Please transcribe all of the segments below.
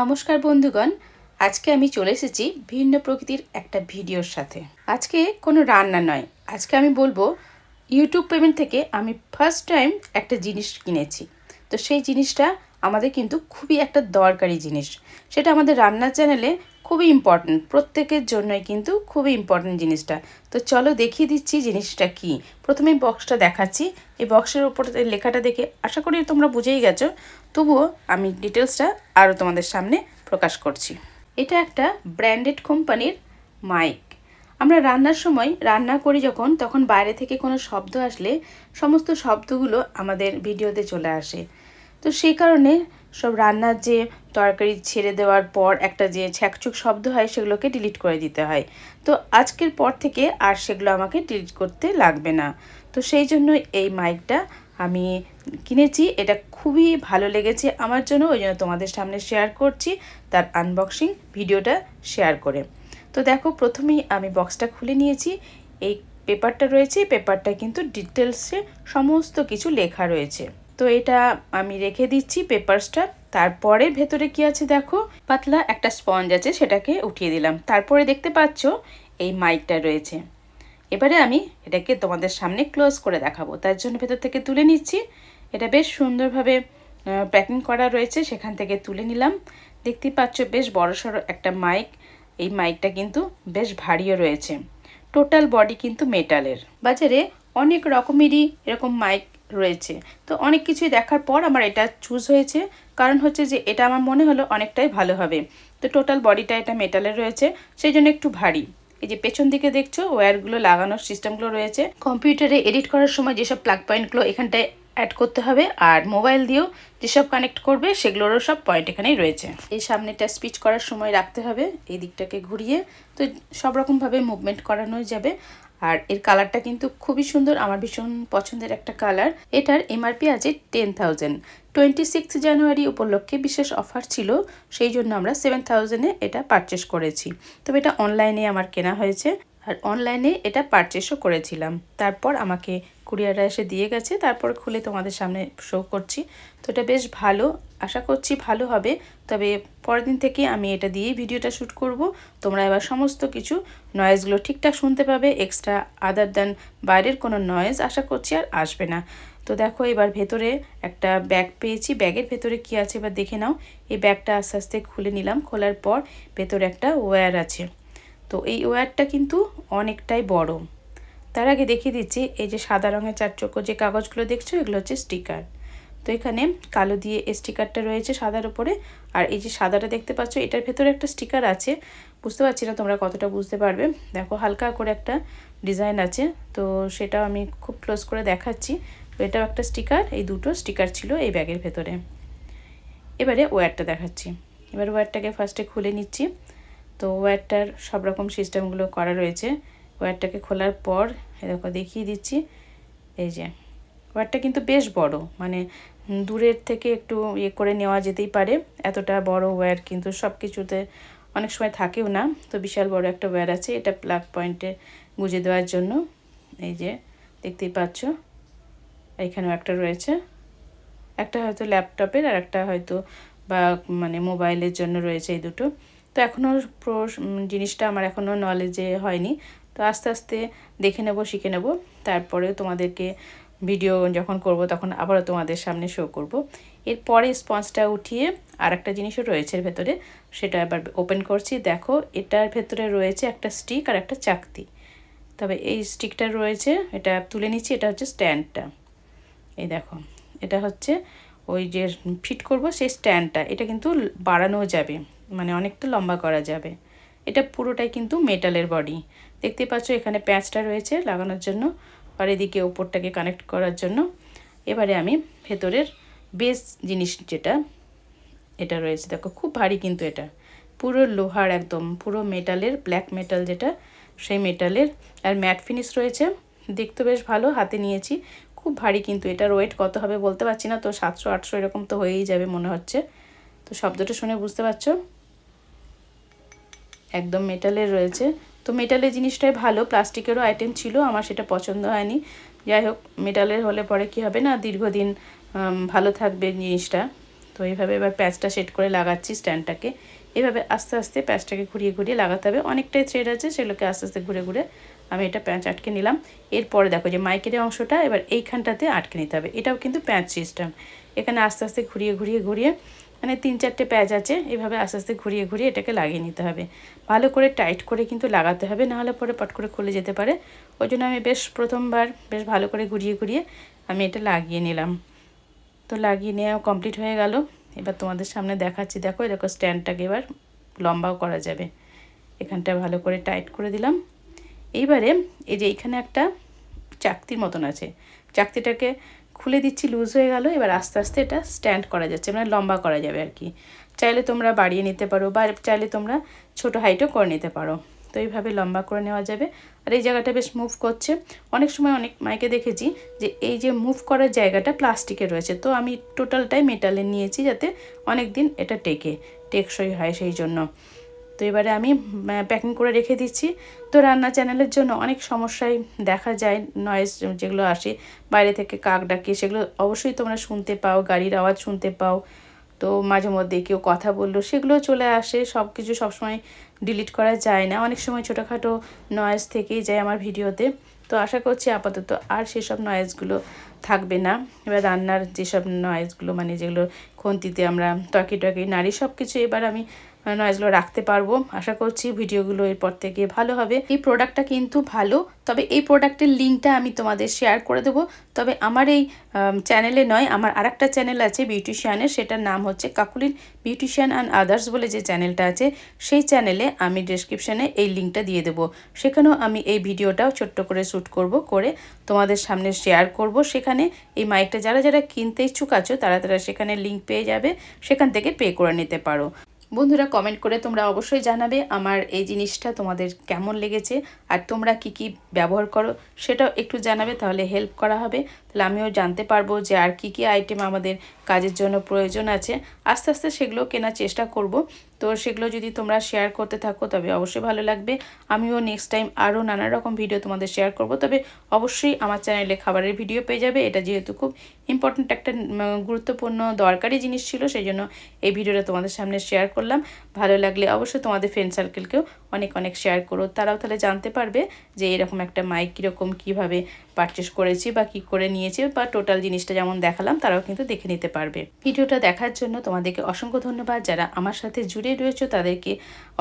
নমস্কার বন্ধুগণ, আজকে আমি চলে এসেছি ভিন্ন প্রকৃতির একটা ভিডিওর সাথে। আজকে কোনো রান্না নয়, আজকে আমি বলব ইউটিউব পেমেন্ট থেকে আমি ফার্স্ট টাইম একটা জিনিস কিনেছি। তো সেই জিনিসটা আমাদের কিন্তু খুবই একটা দরকারি জিনিস। সেটা আমাদের রান্নার চ্যানেলে খুবই ইম্পর্ট্যান্ট প্রত্যেকের জন্যই কিন্তু খুবই ইম্পর্ট্যান্ট জিনিসটা। তো চলো দেখিয়ে দিচ্ছি জিনিসটা কি। প্রথমে বক্সটা দেখাচ্ছি। এই বক্সের ওপর লেখাটা দেখে, আশা করি তোমরা বুঝেই গেছো। তবুও আমি ডিটেলসটা আরও তোমাদের সামনে প্রকাশ করছি। এটা একটা ব্র্যান্ডেড কোম্পানির মাইক। আমরা রান্নার সময় রান্না করি যখন, তখন বাইরে থেকে কোনো শব্দ আসলে সমস্ত শব্দগুলো আমাদের ভিডিওতে চলে আসে। তো সেই কারণে সব রান্নার যে তরকারি ছেড়ে দেওয়ার পর একটা যে ছ্যাকচুক শব্দ হয়, সেগুলোকে ডিলিট করে দিতে হয়। তো আজকের পর থেকে আর সেগুলো আমাকে ডিলিট করতে লাগবে না। তো সেই জন্য এই মাইকটা আমি কিনেছি, এটা খুবই ভালো লেগেছে আমার জন্য, ওই জন্য তোমাদের সামনে শেয়ার করছি তার আনবক্সিং ভিডিওটা শেয়ার করে। তো দেখো, প্রথমেই আমি বক্সটা খুলে নিয়েছি, এই পেপারটা রয়েছে পেপারটা কিন্তু ডিটেলসে সমস্ত কিছু লেখা রয়েছে। তো এটা আমি রেখে দিচ্ছি পেপারসটা তারপরে ভেতরে কি আছে দেখো? পাতলা একটা স্পঞ্জ আছে, সেটাকে উঠিয়ে দিলাম। তারপরে দেখতে পাচ্ছ, এই মাইকটা রয়েছে। এবারে আমি এটাকে তোমাদের সামনে ক্লোজ করে দেখাবো। তার জন্য ভেতর থেকে তুলে নিচ্ছি। এটা বেশ সুন্দরভাবে প্যাকিং করা রয়েছে। সেখান থেকে তুলে নিলাম। দেখতেই পাচ্ছ, বেশ বড়সড় একটা মাইক এই মাইকটা কিন্তু বেশ ভারীও রয়েছে। টোটাল বডি কিন্তু মেটালের বাজারে অনেক রকমেরই এরকম মাইক রয়েছে। তো অনেক কিছুই দেখার পর আমার এটা চুজ হয়েছে। কারণ হচ্ছে যে, এটা আমার মনে হলো অনেকটাই ভালো হবে। তো টোটাল বডিটা এটা মেটালের রয়েছে। সেই জন্য একটু ভারী। এই যে পেছন দিকে দেখছ, ওয়্যারগুলো লাগানোর সিস্টেমগুলো রয়েছে। কম্পিউটারে এডিট করার সময় যেসব প্লাগ পয়েন্টগুলো এখানটায় অ্যাড করতে হবে, আর মোবাইল দিয়েও যেসব কানেক্ট করবে, সেগুলোরও সব পয়েন্ট এখানেই রয়েছে। এই সামনেটা স্পিচ করার সময় রাখতে হবে, এই দিকটাকে ঘুরিয়ে। তো সব রকমভাবে মুভমেন্ট করানো যাবে। আর এর কালারটা কিন্তু খুবই সুন্দর, আমার ভীষণ পছন্দের একটা কালার। এটার এমআরপি আছে টেন থাউজেন্ড টোয়েন্টি সিক্স জানুয়ারি উপলক্ষে বিশেষ অফার ছিল, সেই জন্য আমরা সেভেন থাউজেন্ডে এটা পারচেস করেছি। তবে এটা অনলাইনে আমার কেনা হয়েছে, আর অনলাইনে এটা পারচেসও করেছিলাম। তারপর আমাকে কুরিয়াররা এসে দিয়ে গেছে, তারপর খুলে তোমাদের সামনে শো করছি। তো এটা বেশ ভালো, আশা করছি ভালো হবে। তবে পরের দিন থেকে আমি এটা দিয়েই ভিডিওটা শ্যুট করব। তোমরা এবার সমস্ত কিছু নয়েজগুলো ঠিকঠাক শুনতে পাবে এক্সট্রা আদার দ্যান বাইরের কোনো নয়েজ আশা করছি আর আসবে না। তো দেখো এবার ভেতরে একটা ব্যাগ পেয়েছি। ব্যাগের ভেতরে কি আছে এবার দেখে নাও। এই ব্যাগটা আস্তে আস্তে খুলে নিলাম, খোলার পর ভেতরে একটা ওয়্যার আছে। তো এই ওয়্যারটা কিন্তু অনেকটাই বড়। তার আগে দেখিয়ে দিচ্ছি, এই যে সাদা রঙের চার চক্র যে কাগজগুলো দেখছ, এগুলো হচ্ছে স্টিকার তো এখানে কালো দিয়ে স্টিকারটা রয়েছে সাদার উপরে, আর এই যে সাদাটা দেখতে পাচ্ছ, এটার ভেতরে একটা স্টিকার আছে। বুঝতে পারছি না তোমরা কতটা বুঝতে পারবে। দেখো হালকা করে একটা ডিজাইন আছে, তো সেটাও আমি খুব ক্লোজ করে দেখাচ্ছি। তো এটাও একটা স্টিকার এই দুটো স্টিকার ছিল এই ব্যাগের ভেতরে। এবারে ওয়্যারটা দেখাচ্ছি। এবার ওয়্যারটাকে ফার্স্টে খুলে নিচ্ছি। তো ওয়্যারটার সব রকম সিস্টেমগুলো করা রয়েছে। ওয়্যারটাকে খোলার পর দেখো দেখিয়ে দিচ্ছি, এই যে ওয়্যারটা কিন্তু বেশ বড় মানে দূরের থেকে একটু ইয়ে করে নেওয়া যেতেই পারে, এতটা বড় ওয়্যার কিন্তু সব কিছুতে অনেক সময় থাকেও না, তো বিশাল বড় একটা ওয়্যার আছে, এটা প্লাগ পয়েন্টে গুঁজে দেওয়ার জন্য, এই যে, দেখতেই পাচ্ছ, এখানেও একটা রয়েছে, একটা হয়তো ল্যাপটপের আর একটা হয়তো বা মানে মোবাইলের জন্য রয়েছে এই দুটো, তো এখনও জিনিসটা আমার এখনও নলেজে হয়নি তো আস্তে আস্তে দেখে নেব, শিখে নেব। তারপরে তোমাদেরকে ভিডিও যখন করব, তখন আবারও তোমাদের সামনে শো করব। এরপরে স্পঞ্জটা উঠিয়ে আর একটা জিনিসও রয়েছে এর ভেতরে, সেটা এবার ওপেন করছি। দেখো, এটার ভেতরে রয়েছে একটা স্টিক আর একটা চাকতি। তবে এই স্টিকটা রয়েছে, এটা তুলে নিচ্ছি, এটা হচ্ছে স্ট্যান্ডটা এই দেখো, এটা হচ্ছে ওই যে ফিট করব, সেই স্ট্যান্ডটা এটা কিন্তু বাড়ানো যাবে মানে অনেকটা লম্বা করা যাবে। এটা পুরোটাই কিন্তু মেটালের বডি। দেখতে পাচ্ছ এখানে প্যাঁচটা রয়েছে লাগানোর জন্য। আর এদিকে ওপরটাকে কানেক্ট করার জন্য। এবারে আমি ভেতরের বেস জিনিস যেটা, এটা রয়েছে। দেখো, খুব ভারী কিন্তু এটা। পুরো লোহার একদম, পুরো মেটালের ব্ল্যাক মেটাল যেটা, সেই মেটালের। আর ম্যাট ফিনিশ রয়েছে। দেখতে বেশ ভালো, হাতে নিয়েছি। খুব ভারী কিন্তু এটার ওয়েট কত হবে বলতে পারছি না। তো সাতশো আটশো এরকম তো হয়েই যাবে মনে হচ্ছে। তো শব্দটা শুনে বুঝতে পারছ? একদম মেটালের রয়েছে। তো মেটালের জিনিসটাই ভালো, প্লাস্টিকেরও আইটেম ছিল, আমার সেটা পছন্দ হয়নি। যাই হোক, মেটালের হলে পরে কি হবে না, দীর্ঘদিন ভালো থাকবে জিনিসটা। তো এইভাবে এবার প্যাচটা সেট করে লাগাচ্ছি স্ট্যান্ডটাকে। এভাবে আস্তে আস্তে প্যাচটাকে ঘুরিয়ে ঘুরিয়ে লাগাতে হবে। অনেকটাই থ্রেড আছে, সেগুলোকে আস্তে আস্তে ঘুরে ঘুরে আমি এটা প্যাঁচ আটকে নিলাম। এরপরে দেখো যে মাইকের অংশটা এবার এইখানটাতে আটকে নিতে হবে। এটাও কিন্তু প্যাঁচ সিস্টেম এখানে আস্তে আস্তে ঘুরিয়ে ঘুরিয়ে ঘুরিয়ে মানে তিন চারটে প্যাচ আছে, এভাবে আস্তে আস্তে ঘুরিয়ে ঘুরিয়ে এটাকে লাগিয়ে নিতে হবে। ভালো করে টাইট করে কিন্তু লাগাতে হবে, নাহলে পরে পট করে খুলে যেতে পারে। ওই জন্য আমি বেশ প্রথমবার বেশ ভালো করে ঘুরিয়ে ঘুরিয়ে আমি এটা লাগিয়ে নিলাম। তো লাগিয়ে নেওয়া কমপ্লিট হয়ে গেল। এবার তোমাদের সামনে দেখাচ্ছি, দেখো এরকম স্ট্যান্ডটাকে এবার লম্বাও করা যাবে। এখানটা ভালো করে টাইট করে দিলাম। এইবারে এই যে এইখানে একটা চাকতির মতন আছে, চাকতিটাকে খুলে দিচ্ছি লুজ হয়ে গেল, এবার আস্তে আস্তে এটা স্ট্যান্ড করা যাচ্ছে মানে লম্বা করা যাবে আর কি। চাইলে তোমরা বাড়িয়ে নিতে পারো বা চাইলে তোমরা ছোট হাইটও করে নিতে পারো। তো এইভাবে লম্বা করে নেওয়া যাবে। আর এই জায়গাটা বেশ মুভ করছে। অনেক সময় অনেক মাইকে দেখেছি যে এই যে মুভ করার জায়গাটা প্লাস্টিকের রয়েছে। তো আমি টোটালটাই মেটালে নিয়েছি যাতে অনেক দিন এটা টেকে, টেকসই হয় সেই জন্য। তো এবারে আমি প্যাকিং করে রেখে দিচ্ছি। তো রান্না চ্যানেলের জন্য অনেক সমস্যায় দেখা যায় নয়েজ যেগুলো আসে, বাইরে থেকে কাক ডাকে, সেগুলো অবশ্যই তোমরা শুনতে পাও, গাড়ির আওয়াজ শুনতে পাও। তো মাঝে মধ্যে কেউ কথা বলল সেগুলো চলে আসে সব কিছু সবসময় ডিলিট করা যায় না। অনেক সময় ছোটোখাটো নয়েজ থেকেই যায় আমার ভিডিওতে। তো আশা করছি আপাতত আর সেসব নয়েজগুলো থাকবে না। এবার রান্নার যেসব নয়েজগুলো মানে যেগুলো খন্তিতে আমরা টকি টকি নারী সব কিছু এবার আমি নয়েজগুলো রাখতে পারব। আশা করছি ভিডিওগুলো এরপর থেকে ভালো হবে। এই প্রোডাক্টটা কিন্তু ভালো। তবে এই প্রোডাক্টের লিঙ্কটা আমি তোমাদের শেয়ার করে দেবো। তবে আমার এই চ্যানেলে নয়, আমার আরেকটা চ্যানেল আছে বিউটিশিয়ানের সেটার নাম হচ্ছে কাকুলিন বিউটিশিয়ান অ্যান্ড আদার্স বলে যে চ্যানেলটা আছে, সেই চ্যানেলে আমি ডিসক্রিপশানে এই লিঙ্কটা দিয়ে দেবো। সেখানেও আমি এই ভিডিওটাও ছোট্ট করে শ্যুট করব, করে তোমাদের সামনে শেয়ার করব। সেখানে এই মাইকটা যারা যারা কিনতে ইচ্ছুক আছো, তারা তারা সেখানে লিঙ্ক পেয়ে যাবে। সেখান থেকে পে করে নিতে পারো। বন্ধুরা কমেন্ট করে তোমরা অবশ্যই জানাবে আমার এই জিনিসটা তোমাদের কেমন লেগেছে আর তোমরা কি কি ব্যবহার করো সেটাও একটু জানাবে তাহলে হেল্প করা হবে। তাহলে আমিও জানতে পারব যে আর কি কি আইটেম আমাদের কাজের জন্য প্রয়োজন আছে। আস্তে আস্তে সেগুলো কেনার চেষ্টা করব। তো সেগুলো যদি তোমরা শেয়ার করতে থাকো, তবে অবশ্যই ভালো লাগবে। আমিও নেক্সট টাইম আরও নানা রকম ভিডিও তোমাদের শেয়ার করব। তবে অবশ্যই আমার চ্যানেলে খাবারের ভিডিও পেয়ে যাবে। এটা যেহেতু খুব ইম্পর্ট্যান্ট একটা গুরুত্বপূর্ণ, দরকারি জিনিস ছিল সেই জন্য এই ভিডিওটা তোমাদের সামনে শেয়ার করলাম। ভালো লাগলে অবশ্যই তোমাদের ফ্রেন্ড সার্কেলকেও অনেক অনেক শেয়ার করো। তারাও তাহলে জানতে পারবে যে এরকম একটা মাইক কীরকম কীভাবে পারচেস করেছি বা কি করে নিয়েছি বা টোটাল জিনিসটা যেমন দেখালাম, তারাও কিন্তু দেখে নিতে পারবে। ভিডিওটা দেখার জন্য তোমাদেরকে অসংখ্য ধন্যবাদ। যারা আমার সাথে জুড়ে রয়েছে, তাদেরকে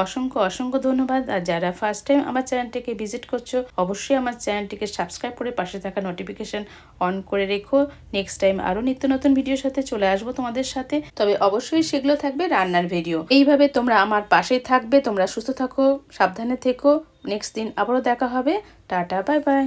অসংখ্য অসংখ্য ধন্যবাদ। আর যারা ফার্স্ট টাইম আমার চ্যানেলটিকে ভিজিট করছ, অবশ্যই আমার চ্যানেলটিকে সাবস্ক্রাইব করে পাশে থাকা নোটিফিকেশন অন করে রেখো। নেক্সট টাইম আরও নিত্য নতুন ভিডিওর সাথে চলে আসব তোমাদের সাথে। তবে অবশ্যই সেগুলো থাকবে রান্নার ভিডিও এইভাবে তোমরা আমার পাশে থাকবে, তোমরা সুস্থ থাকো। সাবধানে থেকো। নেক্সট দিন আবারও দেখা হবে। Tata bye bye.